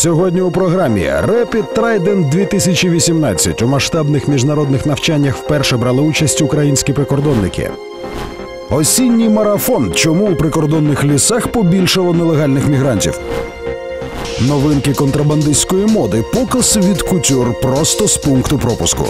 Сьогодні у програмі Rapid Trident 2018 у масштабних міжнародних навчаннях вперше брали участь українські прикордонники. Осінній марафон. Чому у прикордонних лісах побільшало нелегальних мігрантів? Новинки контрабандистської моди. Показ від кутюр просто з пункту пропуску.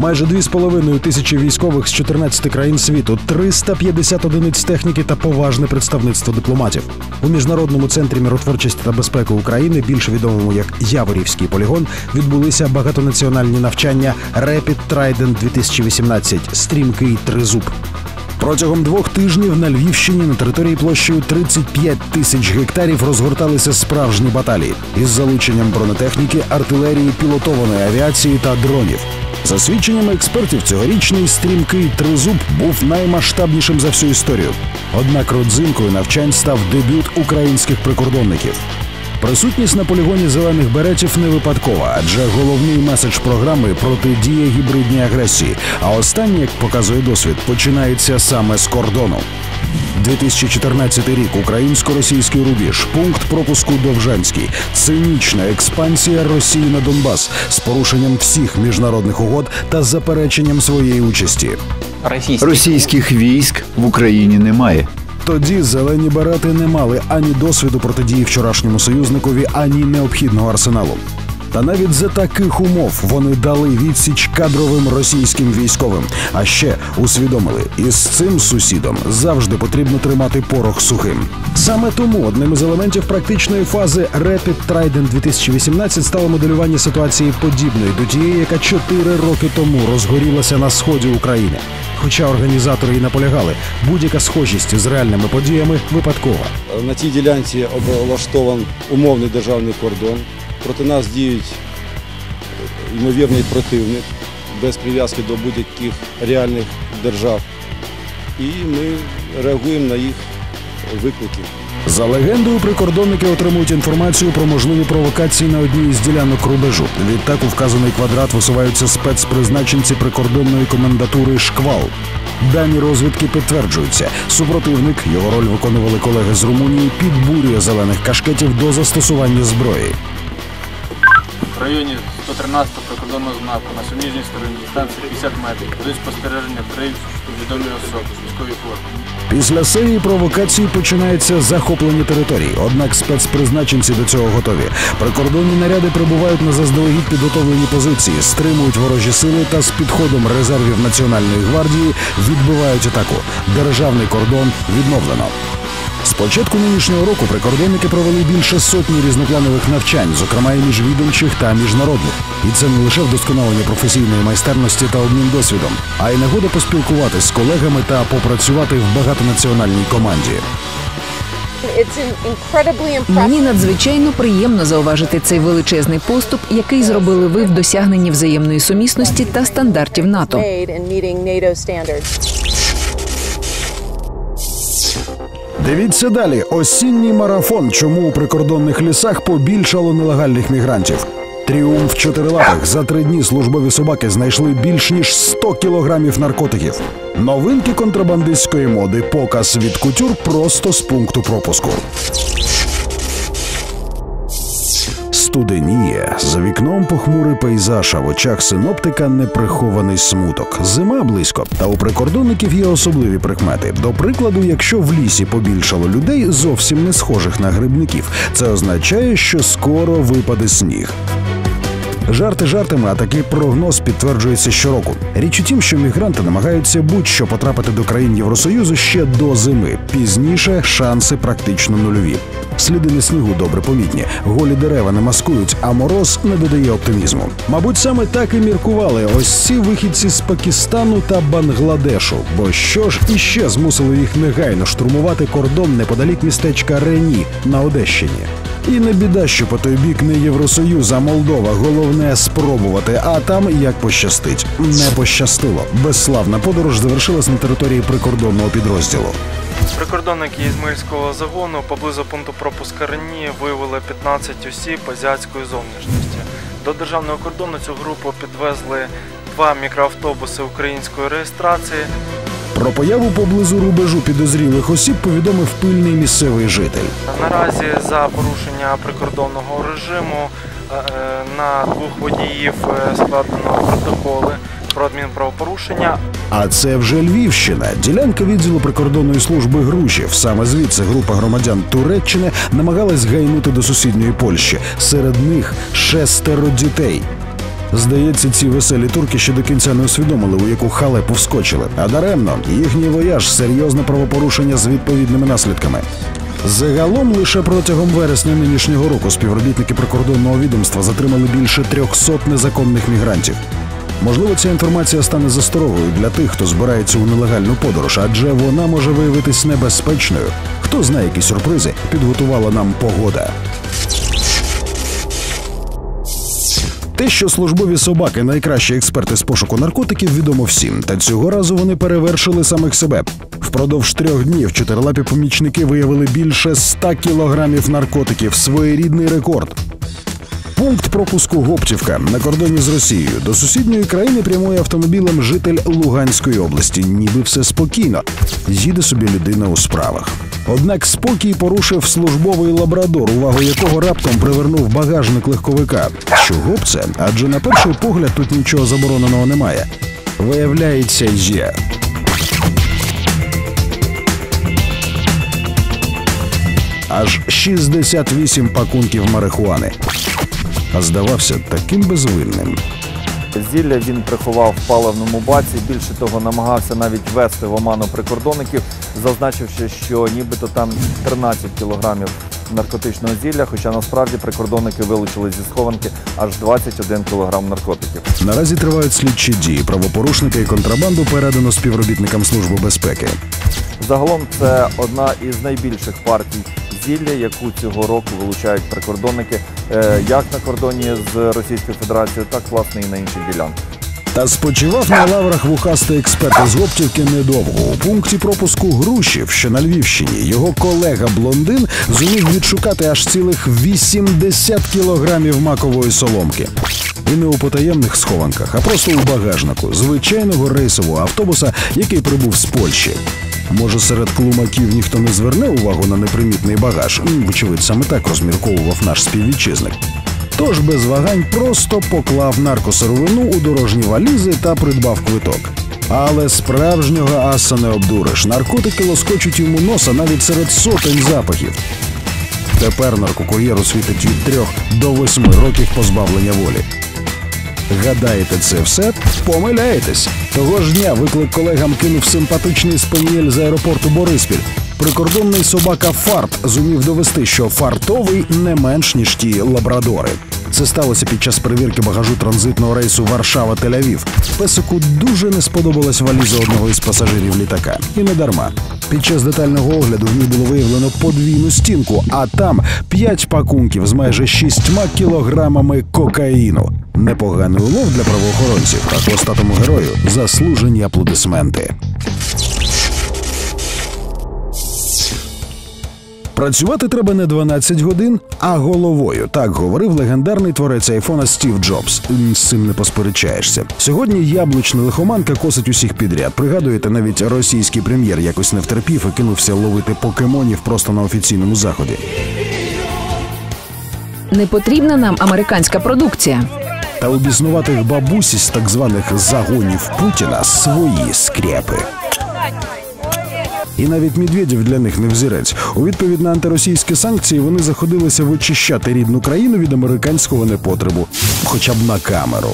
Майже 2,5 тисячі військових з 14 країн світу, 350 одиниць техніки та поважне представництво дипломатів у міжнародному центрі миротворчості та безпеки України, більш відомому як Яворівський полігон, відбулися багатонаціональні навчання Rapid Trident 2018 Стрімкий тризуб. Протягом двох тижнів на Львівщині на території площею 35 тисяч гектарів розгорталися справжні баталії із залученням бронетехніки, артилерії, пілотованої авіації та дронів. За свідченнями експертів, цьогорічний стрімкий тризуб був наймасштабнішим за всю історію. Однак родзинкою навчань став дебют українських прикордонників. Присутність на полігоні зелених беретів не випадкова, адже головний меседж програми протидія гібридній агресії. А останнє, як показує досвід, починається саме з кордону. 2014 рік українсько-російський рубіж, пункт пропуску Довжанський, цинічна експансія Росії на Донбас з порушенням всіх міжнародних угод та запереченням своєї участі. Російських. Російських військ в Україні немає. Тоді зелені берети не мали ані досвіду протидії вчорашньому союзникові, ані необхідного арсеналу. Та навіть за таких умов вони дали відсіч кадровим російським військовим. А ще усвідомили, із цим сусідом завжди потрібно тримати порох сухим. Саме тому одним із елементів практичної фази Rapid Trident 2018 стало моделювання ситуації подібної до тієї, яка чотири роки тому розгорілася на сході України. Хоча організатори і наполягали, будь-яка схожість з реальними подіями випадкова. На тій ділянці облаштований умовний державний кордон. Проти нас діють е, ймовірний противник без прив'язки до будь-яких реальних держав. І ми реагуємо на їх виклики. За легендою, прикордонники отримують інформацію про можливі провокації на одній із ділянок рубежу. Відтак у вказаний квадрат висуваються спецпризначенці прикордонної комендатури Шквал. Дані розвідки підтверджуються. Супротивник, його роль виконували колеги з Румунії, підбурює зелених кашкетів до застосування зброї. В районі 113 прикордонного знаку на суміжній стороні дистанції 50 метрів. Ведуть спостереження три відомі особи з військовій формі. Після серії провокацій починається захоплення територій. Однак спецпризначенці до цього готові. Прикордонні наряди прибувають на заздалегідь підготовлені позиції, стримують ворожі сили та з підходом резервів Національної гвардії відбивають атаку. Державний кордон відновлено. З початку нинішнього року прикордонники провели більше сотні різнопланових навчань, зокрема і міжвідомчих та міжнародних. І це не лише вдосконалення професійної майстерності та обмін досвідом, а й нагода поспілкуватись з колегами та попрацювати в багатонаціональній команді. Мені надзвичайно приємно зауважити цей величезний поступ, який зробили ви в досягненні взаємної сумісності та стандартів НАТО. Дивіться далі: осінній марафон. Чому у прикордонних лісах побільшало нелегальних мігрантів? Тріумф чотирилапих за три дні службові собаки знайшли більш ніж 100 кілограмів наркотиків. Новинки контрабандистської моди. Показ від кутюр просто з пункту пропуску. Студеніє за вікном похмурий пейзаж, а в очах синоптика неприхований смуток. Зима близько. Та у прикордонників є особливі прикмети. До прикладу, якщо в лісі побільшало людей, зовсім не схожих на грибників, це означає, що скоро випаде сніг. Жарти жартами, а такий прогноз підтверджується щороку. Річ у тім, що мігранти намагаються будь-що потрапити до країн Євросоюзу ще до зими. Пізніше шанси практично нульові. Сліди на снігу добре помітні, голі дерева не маскують, а мороз не додає оптимізму. Мабуть, саме так і міркували ось ці вихідці з Пакистану та Бангладешу. Бо що ж іще змусило їх негайно штурмувати кордон неподалік містечка Рені на Одещині. І не біда, що по той бік не Євросоюз, а Молдова. Головне спробувати. А там як пощастить. Не пощастило. Безславна подорож завершилась на території прикордонного підрозділу. Прикордонники Ізмаїльського загону поблизу пункту пропуска Рені виявили 15 осіб азіатської зовнішності. До державного кордону цю групу підвезли два мікроавтобуси української реєстрації. Про появу поблизу рубежу підозрілих осіб повідомив пильний місцевий житель. Наразі за порушення прикордонного режиму е, е, на двох водіїв е, складено протоколи про адмінправопорушення. А це вже Львівщина, ділянка відділу прикордонної служби Грушів. Саме звідси група громадян Туреччини намагалась гайнути до сусідньої Польщі. Серед них шестеро дітей. Здається, ці веселі турки ще до кінця не усвідомили, у яку халепу вскочили. А даремно їхній вояж серйозне правопорушення з відповідними наслідками. Загалом лише протягом вересня нинішнього року співробітники прикордонного відомства затримали більше 300 незаконних мігрантів. Можливо, ця інформація стане засторогою для тих, хто збирається у нелегальну подорож, адже вона може виявитись небезпечною. Хто знає, які сюрпризи підготувала нам погода. Те, що службові собаки найкращі експерти з пошуку наркотиків, відомо всім. Та цього разу вони перевершили самих себе. Впродовж трьох днів чотирилапі помічники виявили більше 100 кілограмів наркотиків. Своєрідний рекорд. Пункт пропуску Гоптівка на кордоні з Росією. До сусідньої країни прямує автомобілем житель Луганської області. Ніби все спокійно. Їде собі людина у справах. Однак спокій порушив службовий лабрадор, увагу якого раптом привернув багажник легковика. Чого б це? Адже на перший погляд тут нічого забороненого немає. Виявляється, є. Аж 68 пакунків марихуани. А здавався таким безвинним. Зілля він приховав в паливному баці. Більше того, намагався навіть вести в оману прикордонників, зазначивши, що нібито там 13 кілограмів наркотичного зілля, хоча насправді прикордонники вилучили зі схованки аж 21 кілограм наркотиків. Наразі тривають слідчі дії. Правопорушника і контрабанду передано співробітникам служби безпеки. Загалом це одна із найбільших партій зілля, яку цього року вилучають прикордонники е, як на кордоні з Російською Федерацією, так власне і на інших ділянках. Та спочивав на лаврах вухастий експерт із Гоптівки недовго. У пункті пропуску Грушів, що на Львівщині, його колега блондин зумів відшукати аж цілих 80 кілограмів макової соломки. І не у потаємних схованках, а просто у багажнику звичайного рейсового автобуса, який прибув з Польщі. Може, серед клумаків ніхто не зверне увагу на непримітний багаж. Вочевидь, саме так розмірковував наш співвітчизник. Тож без вагань просто поклав наркосировину у дорожні валізи та придбав квиток. Але справжнього аса не обдуриш. Наркотики лоскочуть йому носа навіть серед сотень запахів. Тепер наркокур'єру світить від трьох до восьми років позбавлення волі. Гадаєте, це все? Помиляєтесь. Того ж дня виклик колегам кинув симпатичний спанієль з аеропорту Бориспіль. Прикордонний собака Фарт зумів довести, що фартовий не менш ніж ті лабрадори. Це сталося під час перевірки багажу транзитного рейсу Варшава-Тель-Авів. Песику дуже не сподобалась валіза одного із пасажирів літака. І не дарма. Під час детального огляду в ній було виявлено подвійну стінку, а там п'ять пакунків з майже шістьма кілограмами кокаїну. Непоганий улов для правоохоронців, а хвостатому герою заслужені аплодисменти. Працювати треба не 12 годин, а головою. Так говорив легендарний творець айфона Стів Джобс. З цим не посперечаєшся. Сьогодні яблучна лихоманка косить усіх підряд. Пригадуєте, навіть російський прем'єр якось не втерпів і кинувся ловити покемонів просто на офіційному заході. Не потрібна нам американська продукція. Та у біснуватих бабусі з так званих загонів Путіна свої скрепи. І навіть Медведєв для них не взірець. У відповідь на антиросійські санкції вони заходилися вичищати рідну країну від американського непотребу, хоча б на камеру.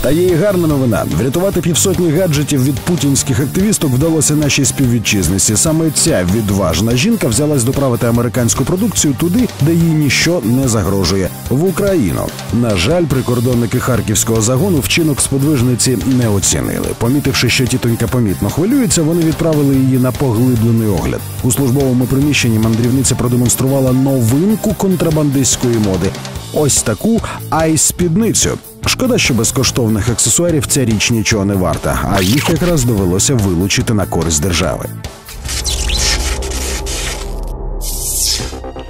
Та є і гарна новина. Врятувати півсотні гаджетів від путінських активісток вдалося нашій співвітчизниці. Саме ця відважна жінка взялась доправити американську продукцію туди, де їй ніщо не загрожує в Україну. На жаль, прикордонники харківського загону вчинок сподвижниці не оцінили. Помітивши, що тітонька помітно хвилюється, вони відправили її на поглиблений огляд. У службовому приміщенні мандрівниця продемонструвала новинку контрабандистської моди. Ось таку айс-спідницю. Шкода, що безкоштовних аксесуарів ця річ нічого не варта, а їх якраз довелося вилучити на користь держави.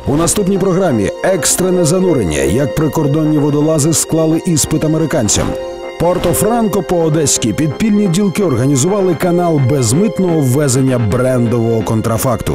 У наступній програмі екстрене занурення, як прикордонні водолази склали іспит американцям. Порто-Франко по-одеськи підпільні ділки організували канал безмитного ввезення брендового контрафакту.